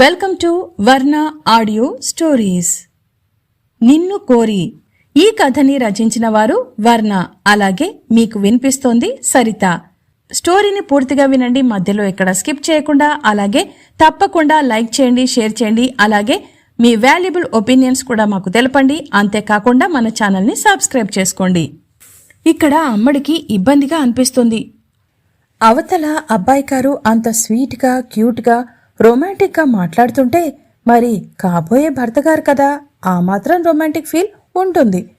Welcome to Varna audio stories Ninnu Kori ఈ కథని రచించిన వారు వర్ణ అలాగే మీకు వినిపిస్తోంది సరిత. స్టోరీని పూర్తిగా వినండి మధ్యలో ఎక్కడ స్కిప్ చేయకుండా అలాగే తప్పకుండా లైక్ చేయండి షేర్ చేయండి అలాగే మీ వాల్యుబుల్ ఒపీనియన్స్ కూడా మాకు తెలపండి. అంతేకాకుండా మన ఛానల్ని సబ్స్క్రైబ్ చేసుకోండి. ఇక్కడ అమ్మడికి ఇబ్బందిగా అనిపిస్తుంది. అవతల అబ్బాయి గారు అంత స్వీట్గా క్యూట్గా రొమాంటిక్గా మాట్లాడుతుంటే మరి కాబోయే భర్త గారు కదా ఆ మాత్రం రొమాంటిక్ ఫీల్ ఉంటుంది.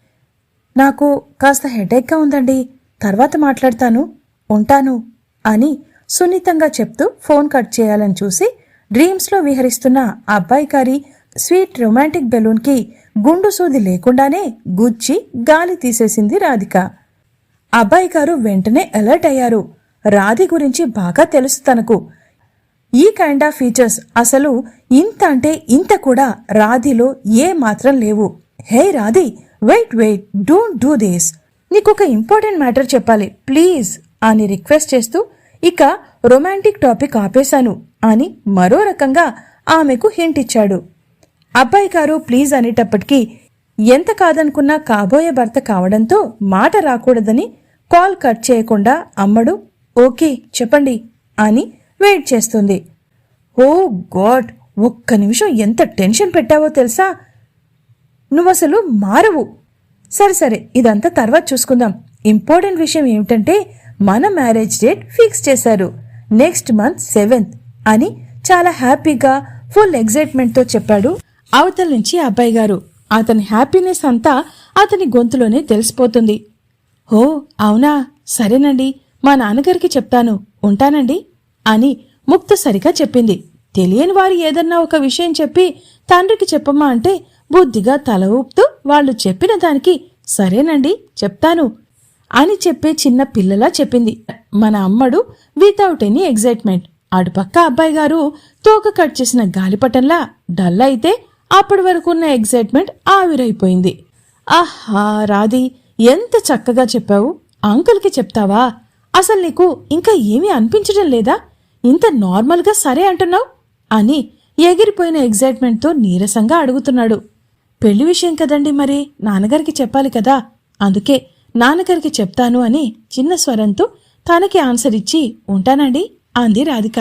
నాకు కాస్త హెడేక్గా ఉందండి. తర్వాత మాట్లాడతాను ఉంటాను అని సున్నితంగా చెప్తూ ఫోన్ కట్ చేయాలని చూసి డ్రీమ్స్లో విహరిస్తున్న అబ్బాయి గారి స్వీట్ రొమాంటిక్ బెలూన్కి గుండు సూది లేకుండానే గుచ్చి గాలి తీసేసింది రాధిక. అబ్బాయి గారు వెంటనే అలర్ట్ అయ్యారు. రాధి గురించి బాగా తెలుసు తనకు. ఈ కైండ్ ఆఫ్ ఫీచర్స్ అసలు ఇంత అంటే ఇంత కూడా రాధిలో ఏ మాత్రం లేవు. Hey Radhi wait wait don't do this ఒక ఇంపార్టెంట్ మ్యాటర్ చెప్పాలి. ప్లీజ్ అని రిక్వెస్ట్ చేస్తూ ఇక రొమాంటిక్ టాపిక్ ఆపేశాను అని మరో రకంగా ఆమెకు హింట్ ఇచ్చాడు. అబ్బాయి గారు ప్లీజ్ అనేటప్పటికీ ఎంత కాదనుకున్నా కాబోయే భర్త కావడంతో మాట రాకూడదని కాల్ కట్ చేయకుండా అమ్మడు ఓకే చెప్పండి అని వెయిట్ చేస్తుంది. ఓ గాడ్ ఒక్క నిమిషం ఎంత టెన్షన్ పెట్టావో తెలుసా? నువ్వసలు మారవు. సరే సరే ఇదంతా తర్వాత చూసుకుందాం. ఇంపార్టెంట్ విషయం ఏమిటంటే మన మ్యారేజ్ డేట్ ఫిక్స్ చేశారు. నెక్స్ట్ మంత్ సెవెంత్ అని చాలా హ్యాపీగా ఫుల్ ఎగ్జైట్మెంట్తో చెప్పాడు అవతల నుంచి అబ్బాయి గారు. అతని హ్యాపీనెస్ అంతా అతని గొంతులోనే తెలిసిపోతుంది. ఓ అవునా? సరేనండి మా నాన్నగారికి చెప్తాను. ఉంటానండి? అని ముక్తసరిగా చెప్పింది. తెలియని వారు ఏదన్నా ఒక విషయం చెప్పి తండ్రికి చెప్పమ్మా అంటే బుద్ధిగా తల ఊపుతూ వాళ్ళు చెప్పిన దానికి సరేనండి చెప్తాను అని చెప్పే చిన్న పిల్లలా చెప్పింది. మన అమ్మడు వితౌట్ ఎనీ ఎగ్జైట్మెంట్ అటుపక్క అబ్బాయి గారు తోక కట్ చేసిన గాలిపటంలా డల్ అయితే అప్పటి వరకు ఉన్న ఎగ్జైట్మెంట్ ఆవిరైపోయింది. ఆహా రాది ఎంత చక్కగా చెప్పావు. అంకుల్కి చెప్తావా? అసలు నీకు ఇంకా ఏమీ అనిపించడం లేదా? ఇంత నార్మల్గా సరే అంటున్నావు? అని ఎగిరిపోయిన ఎగ్జైట్మెంట్తో నీరసంగా అడుగుతున్నాడు. పెళ్ళి విషయం కదండి మరి? నాన్నగారికి చెప్పాలి కదా? అందుకే నాన్నగారికి చెప్తాను అని చిన్న స్వరంతో తనకి ఆన్సర్ ఇచ్చి ఉంటానండి అంది రాధిక.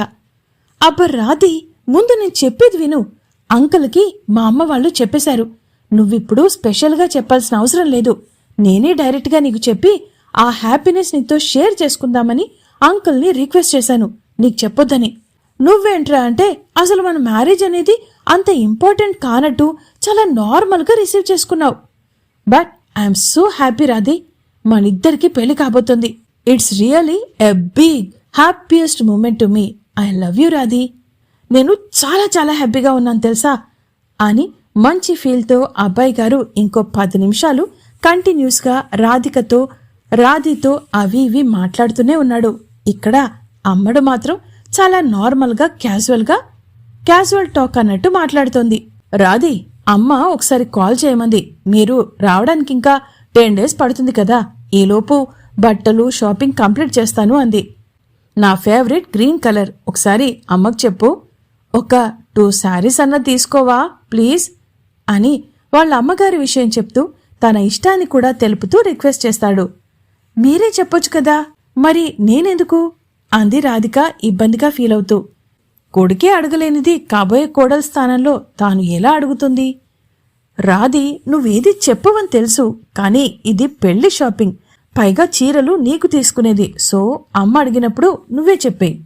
అబ్బ రాధి ముందు నేను చెప్పేది విను. అంకుల్కి మా అమ్మ వాళ్ళు చెప్పేశారు. నువ్విప్పుడు స్పెషల్గా చెప్పాల్సిన అవసరం లేదు. నేనే డైరెక్ట్గా నీకు చెప్పి ఆ హ్యాపీనెస్ నీతో షేర్ చేసుకుందామని అంకుల్ని రిక్వెస్ట్ చేశాను. నీకు చెప్పొద్దని. నువ్వేంట్రా అంటే అసలు మన మ్యారేజ్ అనేది అంత ఇంపార్టెంట్ కానట్టు చాలా నార్మల్గా రిసీవ్ చేసుకున్నావు. But I'm so happy Radhi మనిద్దరికి పెళ్ళి కాబోతుంది. It's really a big happiest moment to me. I love you Radhi. నేను చాలా చాలా హ్యాపీగా ఉన్నాను తెలుసా? అని మంచి ఫీల్తో అబ్బాయి గారు ఇంకో పది నిమిషాలు కంటిన్యూస్గా రాధికతో రాధితో అవి ఇవి మాట్లాడుతూనే ఉన్నాడు. ఇక్కడ అమ్మడు మాత్రం చాలా నార్మల్గా క్యాజువల్గా క్యాజువల్ టాక్ అన్నట్టు మాట్లాడుతోంది. రాధి అమ్మ ఒకసారి కాల్ చేయమంది. మీరు రావడానికి ఇంకా టెన్ డేస్ పడుతుంది కదా. ఈలోపు బట్టలు షాపింగ్ కంప్లీట్ చేస్తాను అంది. నా ఫేవరెట్ గ్రీన్ కలర్. ఒకసారి అమ్మకు చెప్పు. ఒక టూ శారీస్ అన్న తీసుకోవా ప్లీజ్? అని వాళ్ళ అమ్మగారి విషయం చెప్తూ తన ఇష్టాన్ని కూడా తెలుపుతూ రిక్వెస్ట్ చేస్తాడు. మీరే చెప్పొచ్చు కదా. మరి నేనెందుకు? అంది రాధిక ఇబ్బందిగా ఫీల్ అవుతూ. కొడుకే అడగలేనిది కాబోయే కోడల స్థానంలో తాను ఎలా అడుగుతుంది? రాధి నువ్వేది చెప్పవని తెలుసు కానీ ఇది పెళ్ళి షాపింగ్. పైగా చీరలు నీకు తీసుకునేది సో అమ్మ అడిగినప్పుడు నువ్వే చెప్పేయి.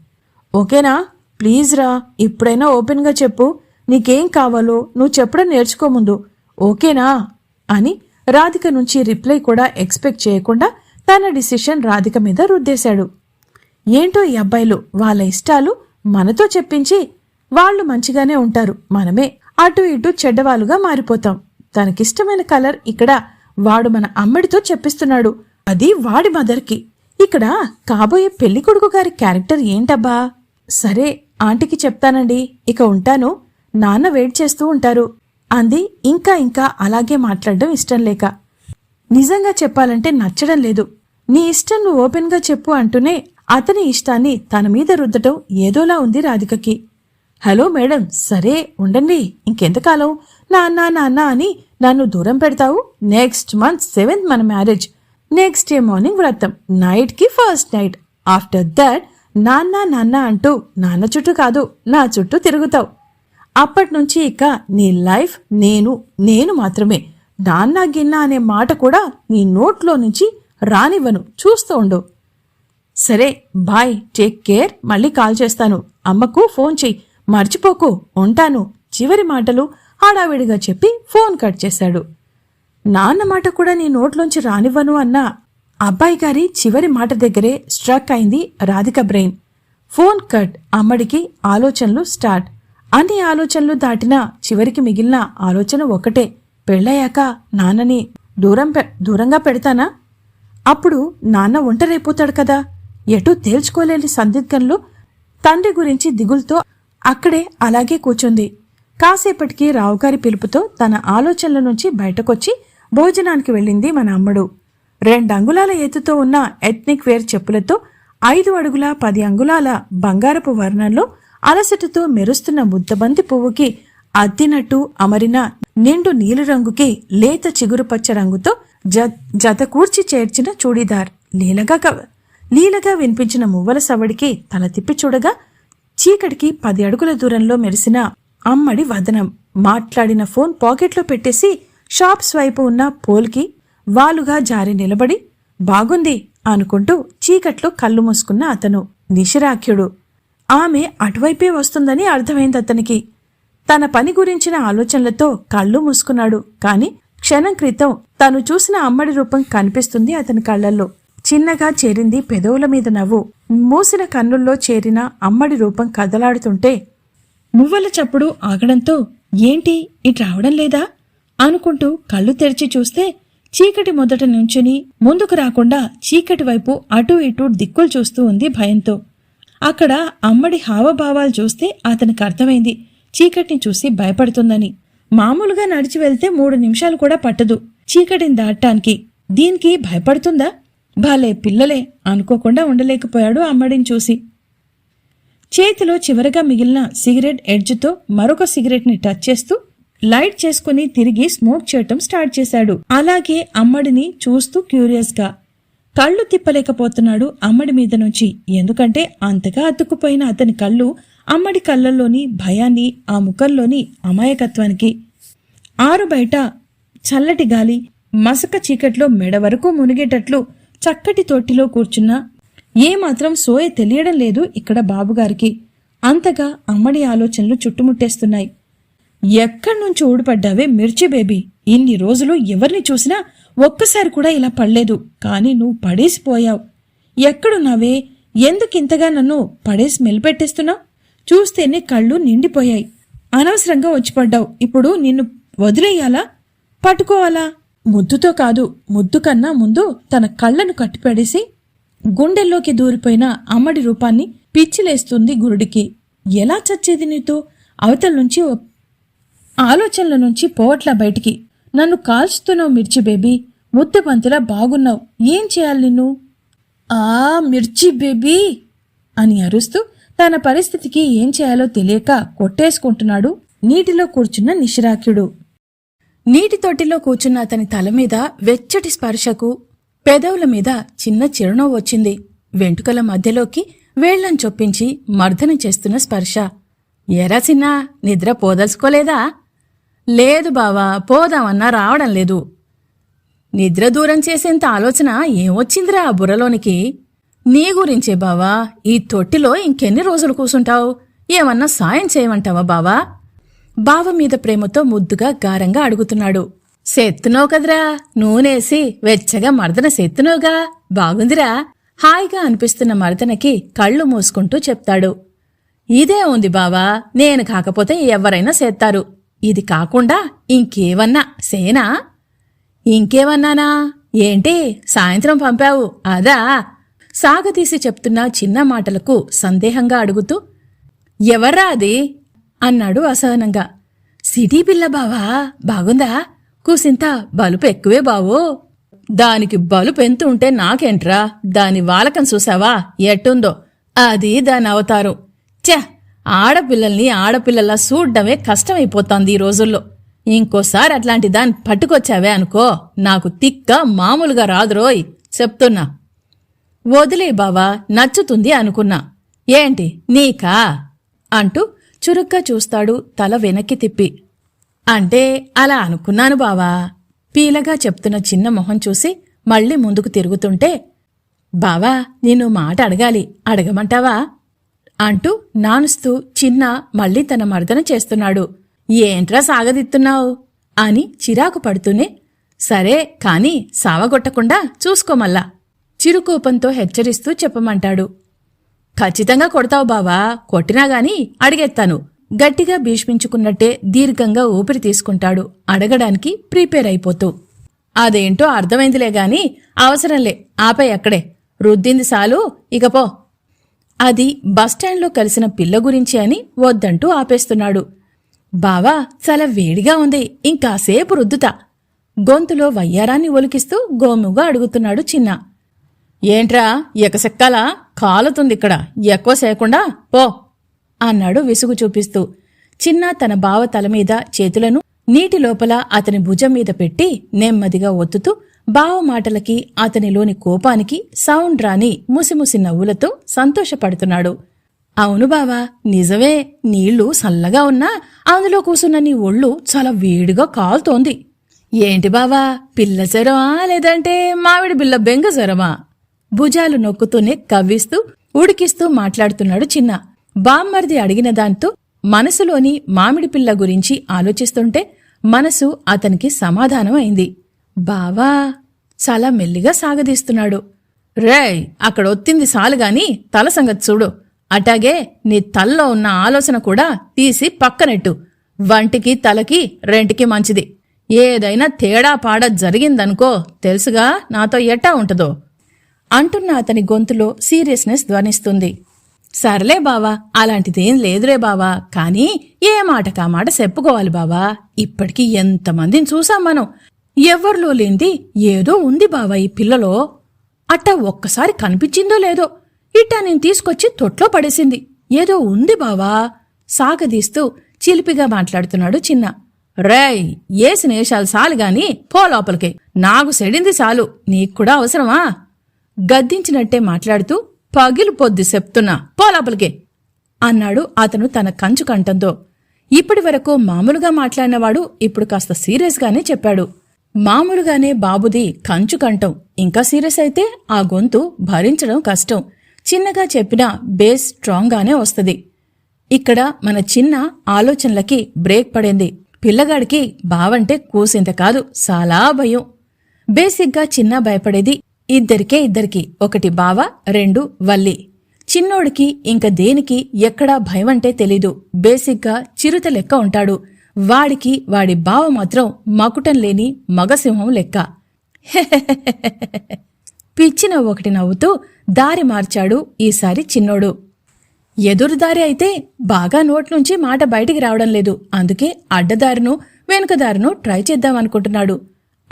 ఓకేనా? ప్లీజ్ రా ఇప్పుడైనా ఓపెన్గా చెప్పు. నీకేం కావాలో నువ్వు చెప్పడం నేర్చుకోముందు ఓకేనా? అని రాధిక నుంచి రిప్లై కూడా ఎక్స్పెక్ట్ చేయకుండా తన డిసిషన్ రాధిక మీద రుద్దేశాడు. ఏంటో ఈ అబ్బాయిలు వాళ్ళ ఇష్టాలు మనతో చెప్పించి వాళ్ళు మంచిగానే ఉంటారు. మనమే అటు ఇటు చెడ్డవాళ్ళుగా మారిపోతాం. తనకిష్టమైన కలర్ ఇక్కడ వాడు మన అమ్మడితో చెప్పిస్తున్నాడు. అది వాడి మదర్కి. ఇక్కడ కాబోయే పెళ్ళి కొడుకు గారి క్యారెక్టర్ ఏంటబ్బా? సరే ఆంటీకి చెప్తానండి. ఇక ఉంటాను. నాన్న వెయిట్ చేస్తూ ఉంటారు. అంది ఇంకా ఇంకా అలాగే మాట్లాడడం ఇష్టం లేక. నిజంగా చెప్పాలంటే నచ్చడం లేదు. నీ ఇష్టం నువ్వు ఓపెన్గా చెప్పు అంటూనే అతని ఇష్టాన్ని తన మీద రుద్దటం ఏదోలా ఉంది రాధికకి. హలో మేడం సరే ఉండండి. ఇంకెంతకాలం? నాన్న నాన్న అని నన్ను దూరం పెడతావు? నెక్స్ట్ మంత్ సెవెంత్ మన మ్యారేజ్. నెక్స్ట్ డే మార్నింగ్ వ్రతం. నైట్కి ఫస్ట్ నైట్. ఆఫ్టర్ దట్ నాన్న నాన్న అంటూ నాన్న చుట్టూ కాదు నా చుట్టూ తిరుగుతావు. అప్పటి నుంచి ఇక నీ లైఫ్ నేను నేను మాత్రమే. నాన్న గిన్న అనే మాట కూడా నీ నోట్లో నుంచి రానివ్వను. చూస్తూ ఉండు. సరే బాయ్ టేక్ కేర్ మళ్ళీ కాల్ చేస్తాను. అమ్మకు ఫోన్ చెయ్యి మర్చిపోకు ఉంటాను. చివరి మాటలు హడావిడిగా చెప్పి ఫోన్ కట్ చేశాడు. నాన్న మాట కూడా నీ నోట్లోంచి రానివ్వను అన్న. అబ్బాయి గారి చివరి మాట దగ్గరే స్ట్రక్ అయింది రాధిక బ్రెయిన్. ఫోన్ కట్ అమ్మడికి ఆలోచనలు స్టార్ట్. అన్ని ఆలోచనలు దాటినా చివరికి మిగిలిన ఆలోచన ఒకటే. పెళ్ళయ్యాక నాన్నని దూరం పె- దూరంగా పెడతానా? అప్పుడు నాన్న ఒంటరైపోతాడు కదా. ఎటూ తేల్చుకోలేని సందిగ్ధంలో తండ్రి గురించి దిగులుతో అక్కడే అలాగే కూర్చుంది. కాసేపటికి రావుగారి పిలుపుతో తన ఆలోచనల నుంచి బయటకొచ్చి భోజనానికి వెళ్ళింది మన అమ్మడు. రెండంగుళాల ఎత్తుతో ఉన్న ఎథ్నిక్ వేర్ చెప్పులతో ఐదు అడుగుల పది అంగుళాల బంగారపు వర్ణంలో అలసటతో మెరుస్తున్న ముద్దబంతి పువ్వుకి అద్దినట్టు అమరిన నిండు నీలిరంగుకి లేత చిగురు పచ్చ రంగుతో జత కూర్చి చేర్చిన చూడీదార్. లీలగా లీలగా వినిపించిన మువ్వల సవడికి తల తిప్పి చూడగా చీకటికి పది అడుగుల దూరంలో మెరిసిన అమ్మడి వదనం మాట్లాడిన ఫోన్ పాకెట్లో పెట్టేసి షాప్స్ వైపు ఉన్న పోల్కి వాలుగా జారి నిలబడి బాగుంది అనుకుంటూ చీకట్లో కళ్ళు మూసుకున్న అతను నిశిరాఖ్యుడు. ఆమె అటువైపే వస్తుందని అర్థమైంది అతనికి. తన పని గురించిన ఆలోచనలతో కళ్ళు మూసుకున్నాడు. కాని క్షణం క్రితం తను చూసిన అమ్మడి రూపం కనిపిస్తుంది అతని కళ్ళల్లో. చిన్నగా చేరింది పెదవుల మీద నవ్వు. మూసిన కన్నుల్లో చేరిన అమ్మడి రూపం కదలాడుతుంటే మువ్వల చప్పుడు ఆగడంతో ఏంటి ఇటు రావడం లేదా? అనుకుంటూ కళ్ళు తెరిచి చూస్తే చీకటి మొదట నుంచుని ముందుకు రాకుండా చీకటి వైపు అటూ ఇటూ దిక్కులు చూస్తూ ఉంది భయంతో. అక్కడ అమ్మడి హావభావాలు చూస్తే అతనికి అర్థమైంది చీకటిని చూసి భయపడుతుందని. మామూలుగా నడిచి వెళ్తే మూడు నిమిషాలు కూడా పట్టదు. చీకటిని దాటానికి దీనికి భయపడుతుందా? భలే పిల్లలే అనుకోకుండా ఉండలేకపోయాడు అమ్మడిని చూసి. చేతిలో చివరగా మిగిలిన సిగరెట్ ఎడ్జ్తో మరొక సిగరెట్ని టచ్ చేస్తూ లైట్ చేసుకుని తిరిగి స్మోక్ చేయటం స్టార్ట్ చేశాడు. అలాగే అమ్మడిని చూస్తూ క్యూరియస్గా కళ్ళు తిప్పలేకపోతున్నాడు అమ్మడి మీద నుంచి. ఎందుకంటే అంతగా అతుక్కుపోయిన అతని కళ్ళు అమ్మడి కళ్ళల్లోని భయాన్ని ఆ ముఖంలోని అమాయకత్వానికి. ఆరు బయట చల్లటి గాలి మసక చీకట్లో మెడ వరకు మునిగేటట్లు చక్కటి తొట్టిలో కూర్చున్న ఏమాత్రం సోయ తెలియడం లేదు ఇక్కడ బాబుగారికి. అంతగా అమ్మడి ఆలోచనలు చుట్టుముట్టేస్తున్నాయి. ఎక్కడి నుంచి ఊడిపడ్డావే మిర్చి బేబీ? ఇన్ని రోజులు ఎవరిని చూసినా ఒక్కసారి కూడా ఇలా పడలేదు. కానీ నువ్వు పడేసిపోయావు. ఎక్కడున్నావే? ఎందుకింతగా నన్ను పడేసి మెలిపెట్టేస్తున్నావు? చూస్తేనే కళ్ళు నిండిపోయాయి. అనవసరంగా వచ్చి పడ్డావు. ఇప్పుడు నిన్ను వదిలేయాలా? పట్టుకోవాలా? ముద్దుతో కాదు ముద్దు కన్నా ముందు తన కళ్ళను కట్టిపడేసి గుండెల్లోకి దూరిపోయిన అమ్మడి రూపాన్ని పిచ్చిలేస్తుంది గురుడికి. ఎలా చచ్చేది నీతో? అవతల నుంచి ఆలోచనల నుంచి పోవట్లా బయటికి. నన్ను కాల్చుతున్నావు మిర్చి బేబీ ముద్దు పంతులా బాగున్నావు. ఏం చేయాలి నిన్ను? ఆ మిర్చి బేబీ! అని అరుస్తూ తన పరిస్థితికి ఏం చేయాలో తెలియక కొట్టేసుకుంటున్నాడు నీటిలో కూర్చున్న నిశిరాఖ్యుడు. నీటి తొట్టిలో కూర్చున్న అతని తల మీద వెచ్చటి స్పర్శకు పెదవుల మీద చిన్న చిరునవ్వు వచ్చింది. వెంటుకల మధ్యలోకి వేళ్ళను చొప్పించి మర్దన చేస్తున్న స్పర్శ. ఎరా చిన్నా నిద్ర పోదలుచుకోలేదా? లేదు బావా పోదామన్నా రావడం లేదు. నిద్ర దూరం చేసేంత ఆలోచన ఏమొచ్చిందిరా ఆ బుర్రలోనికి? నీ గురించే బావా ఈ తొట్టిలో ఇంకెన్ని రోజులు కూసుంటావు? ఏమన్నా సాయం చేయమంటావా బావా? బావ మీద ప్రేమతో ముద్దుగా గారంగా అడుగుతున్నాడు. సెత్తునోవు కదరా? నూనేసి వెచ్చగా మర్దన సెత్తునోగా? బాగుందిరా? హాయిగా అనిపిస్తున్న మర్దనకి కళ్ళు మూసుకుంటూ చెప్తాడు. ఇదే ఉంది బావా నేను కాకపోతే ఎవరైనా చేస్తారు ఇది కాకుండా ఇంకేవన్నా? సేనా? ఇంకేవన్నానా? ఏంటి? సాయంత్రం పంపావు అదా? సాగతీసి చెప్తున్న చిన్న మాటలకు సందేహంగా అడుగుతూ ఎవర్రా అది? అన్నాడు అసహనంగా. సిటీ పిల్ల బావా బాగుందా? కూసింత బలుపు ఎక్కువే బావో. దానికి బలుపు ఎంత ఉంటే నాకేంట్రా? దాని వాలకం చూసావా? ఎట్టుందో. అది దాని అవతారం. ఛ! ఆడపిల్లల్ని ఆడపిల్లలా చూడ్డమే కష్టమైపోతోంది ఈ రోజుల్లో. ఇంకోసారి అట్లాంటి దాన్ని పట్టుకొచ్చావే అనుకో. నాకు తిక్క మామూలుగా రాదురోయ్. చెప్తున్నా. వదిలే బావా నచ్చుతుంది అనుకున్నా. ఏంటి నీకా? అంటూ చురుగ్గా చూస్తాడు తల వెనక్కి తిప్పి. అంటే అలా అనుకున్నాను బావా. పీలగా చెప్తున్న చిన్న మొహం చూసి మళ్ళీ ముందుకు తిరుగుతుంటే బావా నిన్ను మాట అడగాలి అడగమంటావా? అంటూ నానుస్తూ చిన్న మళ్ళీ తన మర్దన చేస్తున్నాడు. ఏంట్రా సాగదిత్తున్నావు? అని చిరాకు పడుతూనే సరే కాని సావగొట్టకుండా చూసుకోమల్లా చిరుకోపంతో హెచ్చరిస్తూ చెప్పమంటాడు. ఖచ్చితంగా కొడతావు బావా. కొట్టినా గాని అడిగేత్తాను. గట్టిగా భీష్మించుకున్నట్టే దీర్ఘంగా ఊపిరి తీసుకుంటాడు. అడగడానికి ప్రిపేర్ అయిపోతూ. అదేంటో అర్థమైందిలే గాని అవసరంలే ఆపై అక్కడే. రుద్దింది సాలు ఇకపో అది బస్టాండ్లో కలిసిన పిల్ల గురించి అని వద్దంటూ ఆపేస్తున్నాడు. బావా చాలా వేడిగా ఉంది. ఇంకాసేపు రుద్దుతా. గొంతులో వయ్యారాన్ని ఒలికిస్తూ గోముగా అడుగుతున్నాడు చిన్న. ఏంట్రా ఎకసెక్కాల కాలుతుంది ఇక్కడ ఎక్కువ సేకుండా పో అన్నాడు విసుగు చూపిస్తూ. చిన్న తన బావ తల మీద చేతులను నీటి లోపల అతని భుజం మీద పెట్టి నెమ్మదిగా ఒత్తుతూ బావ మాటలకి అతనిలోని కోపానికి సౌండ్ రాని ముసిముసి నవ్వులతో సంతోషపడుతున్నాడు. అవును బావా నిజమే నీళ్ళు సల్లగా ఉన్నా అందులో కూసున్న నీ ఒళ్ళు చాలా వేడిగా కాలుతోంది. ఏంటి బావా పిల్ల జ్వరమా లేదంటే మామిడి బిల్ల బెంగ జ్వరమా? భుజాలు నొక్కుతూనే కవ్విస్తూ ఉడికిస్తూ మాట్లాడుతున్నాడు చిన్న. బామ్మర్ది అడిగిన దాంతో మనసులోని మామిడి పిల్ల గురించి ఆలోచిస్తుంటే మనసు అతనికి సమాధానం అయింది. బావా చాలా మెల్లిగా సాగదీస్తున్నాడు. రేయ్ అక్కడ ఒత్తింది సాలుగాని తల సంగతి చూడు. అటాగే నీ తల్లో ఉన్న ఆలోచన కూడా తీసి పక్కనెట్టు. వంటికి తలకి రెంటికి మంచిది. ఏదైనా తేడా పాడ జరిగిందనుకో తెలుసుగా నాతో ఎట్టా ఉంటదో. అంటున్న అతని గొంతులో సీరియస్నెస్ ధ్వనిస్తుంది. సర్లే బావా అలాంటిదేం లేదురే బావా కానీ ఏ మాట కా మాట చెప్పుకోవాలి బావా. ఇప్పటికి ఎంతమందిని చూసాం మనం. ఎవ్వరిలో లేంది ఏదో ఉంది బావా ఈ పిల్లలో. అట్టా ఒక్కసారి కనిపించిందో లేదో. ఇట్టా నేను తీసుకొచ్చి తొట్లో పడేసింది. ఏదో ఉంది బావా. సాగదీస్తూ చిలిపిగా మాట్లాడుతున్నాడు చిన్న. రేయ్ ఏ నేషాలు సాలు గాని పో లోపలికి. నాకు సెడింది చాలు. నీకు కూడా అవసరమా? గద్దించినట్టే మాట్లాడుతూ పగిలు పొద్దు చెప్తున్నా పోలాపలికే అన్నాడు అతను తన కంచు కంఠంతో. ఇప్పటి వరకు మామూలుగా మాట్లాడినవాడు ఇప్పుడు కాస్త సీరియస్గానే చెప్పాడు. మామూలుగానే బాబుది కంచు కంఠం. ఇంకా సీరియస్ అయితే ఆ గొంతు భరించడం కష్టం. చిన్నగా చెప్పినా బేస్ స్ట్రాంగ్గానే వస్తుంది. ఇక్కడ మన చిన్న ఆలోచనలకి బ్రేక్ పడింది. పిల్లగాడికి బావంటే కూసింత కాదు చాలా భయం. బేసిక్గా చిన్న భయపడేది ఇద్దరికే ఇద్దరికి ఒకటి బావ రెండు వల్లి. చిన్నోడికి ఇంక దేనికి ఎక్కడా భయమంటే తెలీదు. బేసిక్గా చిరుత లెక్క ఉంటాడు. వాడికి వాడి బావ మాత్రం మకుటం లేని మగసింహం లెక్క. పిచ్చిన ఒకటి నవ్వుతూ దారి మార్చాడు ఈసారి చిన్నోడు. ఎదురుదారి అయితే బాగా నోట్ నుంచి మాట బయటికి రావడం లేదు. అందుకే అడ్డదారును వెనుకదారును ట్రై చేద్దామనుకుంటున్నాడు.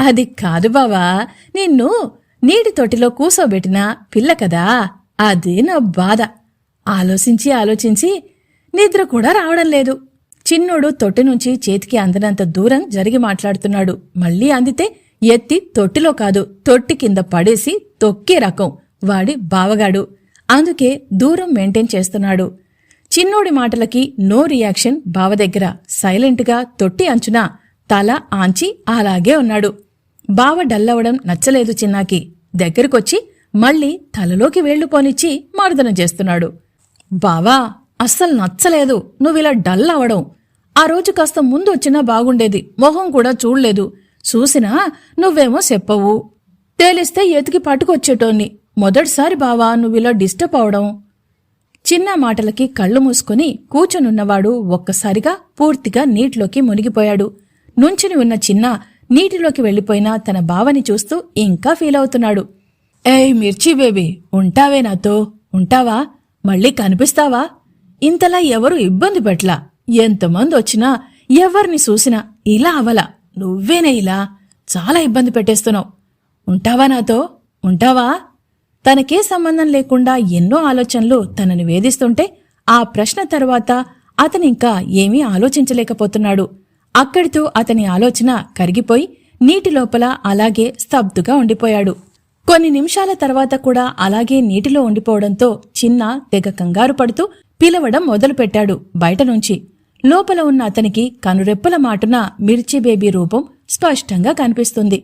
అది కాదు బావా నిన్ను నీటితోటిలో తొట్టిలో కూసోబెట్టిన పిల్ల కదా? అదే నా బాధ. ఆలోచించి ఆలోచించి నిద్ర కూడా రావడం లేదు. చిన్నోడు తొట్టి నుంచి చేతికి అందనంత దూరం జరిగి మాట్లాడుతున్నాడు. మళ్ళీ అందితే ఎత్తి తొట్టిలో కాదు తొట్టి కింద పడేసి తొక్కే రకం వాడి బావగాడు. అందుకే దూరం మెయింటైన్ చేస్తున్నాడు. చిన్నోడి మాటలకి నో రియాక్షన్ బావ దగ్గర. సైలెంట్గా తొట్టి అంచున తల ఆంచి అలాగే ఉన్నాడు. బావ డల్లవడం నచ్చలేదు చిన్నాకి. దగ్గరకొచ్చి మళ్ళీ తలలోకి వేళ్ళు పోనిచ్చి మర్దన చేస్తున్నాడు. బావా అస్సలు నచ్చలేదు. నువ్విలా డల్ అవడం. ఆ రోజు కాస్త ముందు వచ్చినా బాగుండేది. మొహం కూడా చూడలేదు. చూసినా నువ్వేమో చెప్పవు. తేలిస్తే ఎతికి పట్టుకొచ్చేటోన్ని. మొదటిసారి బావా నువ్విలా డిస్టర్బ్ అవడం. చిన్న మాటలకి కళ్ళు మూసుకుని కూర్చొనున్నవాడు ఒక్కసారిగా పూర్తిగా నీటిలోకి మునిగిపోయాడు. నుంచుని ఉన్న చిన్న నీటిలోకి వెళ్ళిపోయిన తన బావని చూస్తూ ఇంకా ఫీల్ అవుతున్నాడు. ఏయ్ మిర్చి బేబీ ఉంటావే నాతో? ఉంటావా? మళ్ళీ కనిపిస్తావా? ఇంతలా ఎవరు ఇబ్బంది పెట్లా ఎంతమంది వచ్చినా ఎవరిని చూసినా ఇలా అవలా నువ్వేనే ఇలా? చాలా ఇబ్బంది పెట్టేస్తున్నావు. ఉంటావా నాతో? ఉంటావా? తనకే సంబంధం లేకుండా ఎన్నో ఆలోచనలు తనని వేధిస్తుంటే ఆ ప్రశ్న తర్వాత అతనింకా ఏమీ ఆలోచించలేకపోతున్నాడు. అక్కడితో అతని ఆలోచన కరిగిపోయి నీటి లోపల అలాగే స్తబ్దుగా ఉండిపోయాడు. కొన్ని నిమిషాల తర్వాత కూడా అలాగే నీటిలో ఉండిపోవడంతో చిన్న తెగ కంగారు పడుతూ పిలవడం మొదలుపెట్టాడు బయట నుంచి. లోపల ఉన్న అతనికి కనురెప్పల మాటున మిర్చి బేబీ రూపం స్పష్టంగా కనిపిస్తుంది.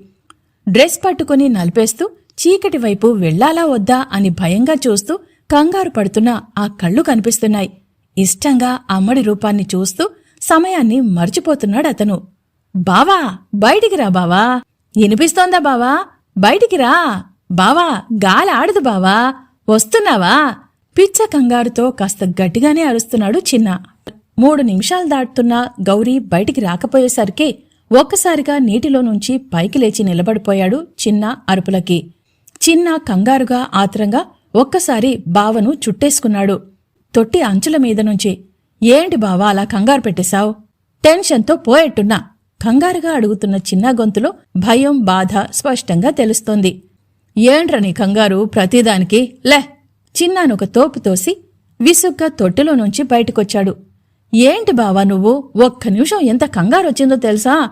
డ్రెస్ పట్టుకుని నలిపేస్తూ చీకటి వైపు వెళ్ళాలా వద్దా అని భయంగా చూస్తూ కంగారు పడుతున్న ఆ కళ్ళు కనిపిస్తున్నాయి. ఇష్టంగా అమ్మడి రూపాన్ని చూస్తూ సమయాన్ని మర్చిపోతున్నాడు అతను. బావా బయటికి రా బావా. వినిపిస్తోందా బావా? బయటికి రా. బావా గాలి ఆడదు బావా. వస్తున్నావా? పిచ్చ కంగారుతో కాస్త గట్టిగానే అరుస్తున్నాడు చిన్న. మూడు నిమిషాలు దాటుతున్నా గౌరీ బయటికి రాకపోయేసరికి ఒక్కసారిగా నీటిలో నుంచి పైకి లేచి నిలబడిపోయాడు చిన్న అరుపులకి. చిన్న కంగారుగా ఆత్రంగా ఒక్కసారి బావను చుట్టేసుకున్నాడు. తొట్టి అంచుల మీద నుంచి ఏంటి బావా అలా కంగారు పెట్టేశావు? టెన్షన్తో పోయేట్టున్నా. కంగారుగా అడుగుతున్న చిన్న గొంతులో భయం బాధ స్పష్టంగా తెలుస్తోంది. ఏంట్రా నీ కంగారు? ప్రతిదానికి. లే! చిన్నానొక తోపు తోసి విసుగ్గా తొట్టెలో నుంచి బయటకొచ్చాడు. ఏంటి బావా నువ్వు? ఒక్క నిమిషం ఎంత కంగారు వచ్చిందో తెలుసా?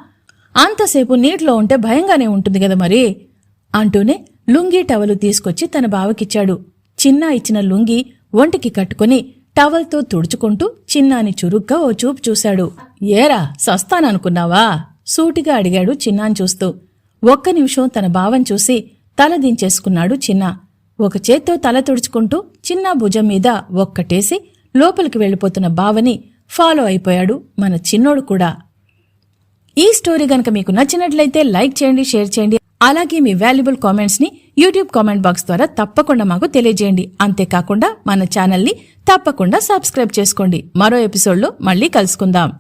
అంతసేపు నీటిలో ఉంటే భయంగానే ఉంటుంది కదా మరి? అంటూనే లుంగీ టవలు తీసుకొచ్చి తన బావకిచ్చాడు. చిన్నా ఇచ్చిన లుంగీ ఒంటికి కట్టుకుని టవల్తో తుడుచుకుంటూ చిన్నాని చురుగ్గా ఓ చూపు చూశాడు. ఏరా సస్తాననుకున్నావా? సూటిగా అడిగాడు చిన్నాని చూస్తూ. ఒక్క నిమిషం తన భావం చూసి తల దించేసుకున్నాడు చిన్న. ఒక చేత్తో తల తుడుచుకుంటూ చిన్న భుజం మీద ఒక్కటేసి లోపలికి వెళ్ళిపోతున్న బావని ఫాలో అయిపోయాడు మన చిన్నోడు కూడా. ఈ స్టోరీ గనక మీకు నచ్చినట్లయితే లైక్ చేయండి షేర్ చేయండి. అలాగే మీ వాల్యుబుల్ కామెంట్స్ని యూట్యూబ్ కామెంట్ బాక్స్ ద్వారా తప్పకుండా మాకు తెలియజేయండి. అంతేకాకుండా మన ఛానల్ని తప్పకుండా సబ్స్క్రైబ్ చేసుకోండి. మరో ఎపిసోడ్లో మళ్ళీ కలుసుకుందాం.